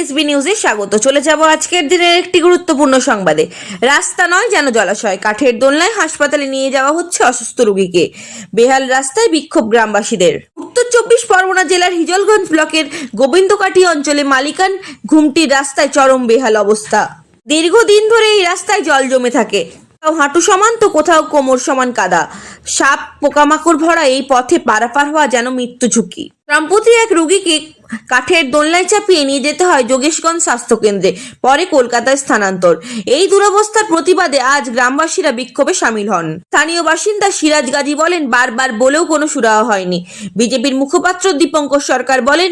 SB নিউজে স্বাগত। চলে যাব আজকের দিনের একটি গুরুত্বপূর্ণ সংবাদে। রাস্তা নয় যেন জলাশয়, কাঠের দোলনায় হাসপাতালে নিয়ে যাওয়া হচ্ছে অসুস্থ রোগীকে। বেহাল রাস্তায় বিক্ষোভ গ্রামবাসীদের। উত্তর চব্বিশ পরগনা জেলার হিজলগঞ্জ ব্লকের গোবিন্দকাটি অঞ্চলে মালিকান ঘুমটির রাস্তায় চরম বেহাল অবস্থা। দীর্ঘদিন ধরে এই রাস্তায় জল জমে থাকে। কোথাও হাঁটু সমান তো কোথাও কোমর সমান কাদা। সাপ, পোকামাকড় ভরা এই পথে পারাপার হওয়া যেন মৃত্যু ঝুঁকি। সম্প্রতি এক রোগীকে কাঠের দোলনায় চাপিয়ে নিয়ে যেতে হয় যোগেশগঞ্জ স্বাস্থ্য কেন্দ্রে পরে কলকাতায় স্থানান্তর। এই দুরবস্থার প্রতিবাদে আজ গ্রামবাসীরা বিক্ষোভে সামিল হন। স্থানীয় বাসিন্দা সিরাজ গাজী বলেন, বারবার বলেও কোনো সুরাহা হয়নি। বিজেপির মুখপাত্র দীপঙ্কর সরকার বলেন,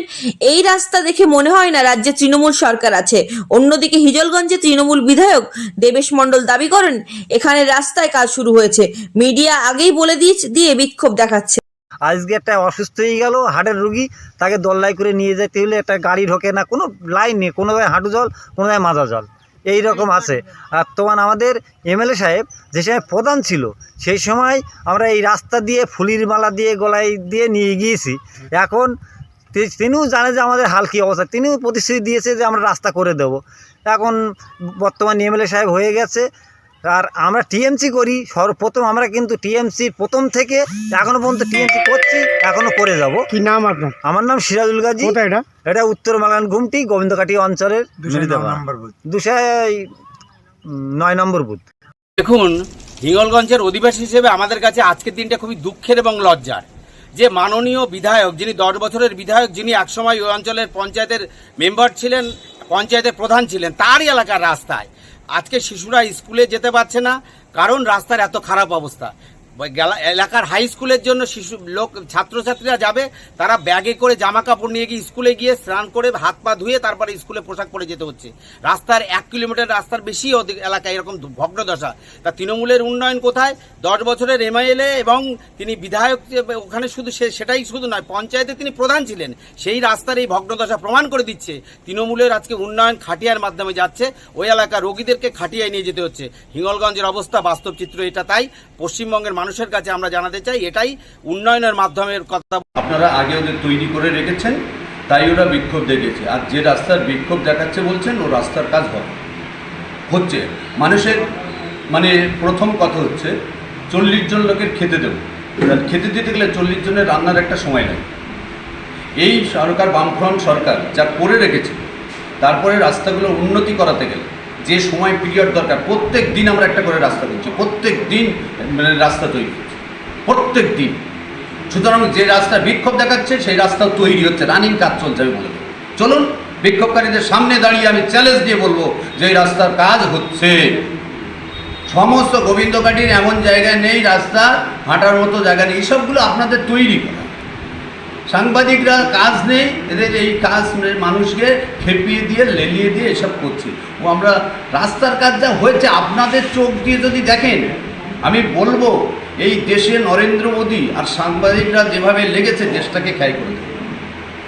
এই রাস্তা দেখে মনে হয় না রাজ্যে তৃণমূল সরকার আছে। অন্যদিকে হিজলগঞ্জে তৃণমূল বিধায়ক দেবেশ মণ্ডল দাবি করেন এখানে রাস্তায় কাজ শুরু হয়েছে। মিডিয়া আগেই বলে দিয়ে দিয়ে বিক্ষোভ দেখাচ্ছে। আজকে একটা অসুস্থ হয়ে গেল হার্টের রুগী তাকে দোল্লাই করে নিয়ে যেতে হলে একটা গাড়ি ঢোকে না কোনো লাইন নেই কোনো জায়গায় হাঁটু জল কোনো জায়গায় মাজা জল। এই রকম আছে। আর তোমার আমাদের এমএলএ সাহেব যে সময় প্রধান ছিল সেই সময় আমরা এই রাস্তা দিয়ে ফুলির মালা দিয়ে গলায় দিয়ে নিয়ে গিয়েছি। এখন তিনিও জানে যে আমাদের হাল কী অবস্থা তিনিও প্রতিশ্রুতি দিয়েছে যে আমরা রাস্তা করে দেব। এখন বর্তমান এমএলএ সাহেব হয়ে গেছে আর আমরা টিএমসি করি সর্বপ্রথম আমরা কিন্তু টিএমসি প্রথম থেকে এখনও পর্যন্ত টিএমসি করছি এখনও করে যাব। কি নাম আপনার? আমার নাম সিরাজুল গাজী। কোথায় এটা? এটা উত্তর মালান ঘুমটি গোবিন্দকাটি অঞ্চলের দুশো নয় নম্বর বুথ। দেখুন হিঙ্গলগঞ্জের অধিবাসী হিসেবে আমাদের কাছে আজকের দিনটা খুবই দুঃখের এবং লজ্জার। যে মাননীয় বিধায়ক যিনি দশ বছরের বিধায়ক যিনি একসময় ওই অঞ্চলের পঞ্চায়েতের মেম্বার ছিলেন পঞ্চায়েতের প্রধান ছিলেন, তারই এলাকার রাস্তায়। আজকে শিশুরা স্কুলে যেতে পারছে না, কারণ রাস্তার এত খারাপ অবস্থা। এলাকার হাই স্কুলের জন্য শিশু লোক ছাত্রছাত্রীরা যাবে, তারা ব্যাগে করে জামা কাপড় নিয়ে গিয়ে স্কুলে গিয়ে স্নান করে হাত পা ধুয়ে তারপরে স্কুলে পোশাক পরে যেতে হচ্ছে। রাস্তার এক কিলোমিটার রাস্তার বেশি অধিক এলাকায় এরকম ভগ্নদশা তা তৃণমূলের উন্নয়ন কোথায়? দশ বছরের এমআইএলএ এবং তিনি বিধায়ক ওখানে শুধু সে সেটাই শুধু নয়, পঞ্চায়েতে তিনি প্রধান ছিলেন। সেই রাস্তার এই ভগ্নদশা প্রমাণ করে দিচ্ছে, তৃণমূলের আজকে উন্নয়ন খাটিয়ার মাধ্যমে যাচ্ছে। ওই এলাকার রোগীদেরকে খাটিয়ায় নিয়ে যেতে হচ্ছে। হিঙ্গলগঞ্জের অবস্থা বাস্তব চিত্র এটা তাই। পশ্চিমবঙ্গের মানুষের কাছে আমরা জানাতে চাই, এটাই উন্নয়নের মাধ্যমের কথা। আপনারা আগে ওদের তৈরি করে রেখেছেন, তাই ওরা বিক্ষোভ দেখেছে আর যে রাস্তার বিক্ষোভ দেখাচ্ছে বলছেন, ও রাস্তার কাজ হবে। হচ্ছে। মানুষের মানে প্রথম কথা হচ্ছে, চল্লিশ জন লোকের খেতে দেবো। খেতে দিতে গেলে চল্লিশ জনের রান্নার একটা সময় লাগে এই সরকার, বামফ্রন্ট সরকার যা করে রেখেছে, তারপরে রাস্তাগুলো উন্নতি করাতে গেলে যে সময় পিরিয়ড দরকার, প্রত্যেক দিন আমরা একটা করে রাস্তা করছি প্রত্যেক দিন মানে রাস্তা তৈরি করছি প্রত্যেক দিন। সুতরাং যে রাস্তা বিক্ষোভ দেখাচ্ছে, সেই রাস্তাও তৈরি হচ্ছে রানিং কাজ চলছে, আমি বলে চলুন, বিক্ষোভকারীদের সামনে দাঁড়িয়ে আমি চ্যালেঞ্জ দিয়ে বলব যে এই রাস্তার কাজ হচ্ছে। সমস্ত গোবিন্দকাঠির এমন জায়গায় নেই, রাস্তা, হাঁটার মতো জায়গা নেই এইসবগুলো আপনাদের তৈরি করা। সাংবাদিকরা কাজ নেই, এদের এই কাজ মানুষকে খেপিয়ে দিয়ে, লেলিয়ে দিয়ে এসব করছে। ও আমরা রাস্তার কাজ যা হয়েছে, আপনাদের চোখ দিয়ে যদি দেখেন, আমি বলব, এই দেশে নরেন্দ্র মোদী আর সাংবাদিকরা যেভাবে লেগেছে, দেশটাকে খ্যায় করে দেবে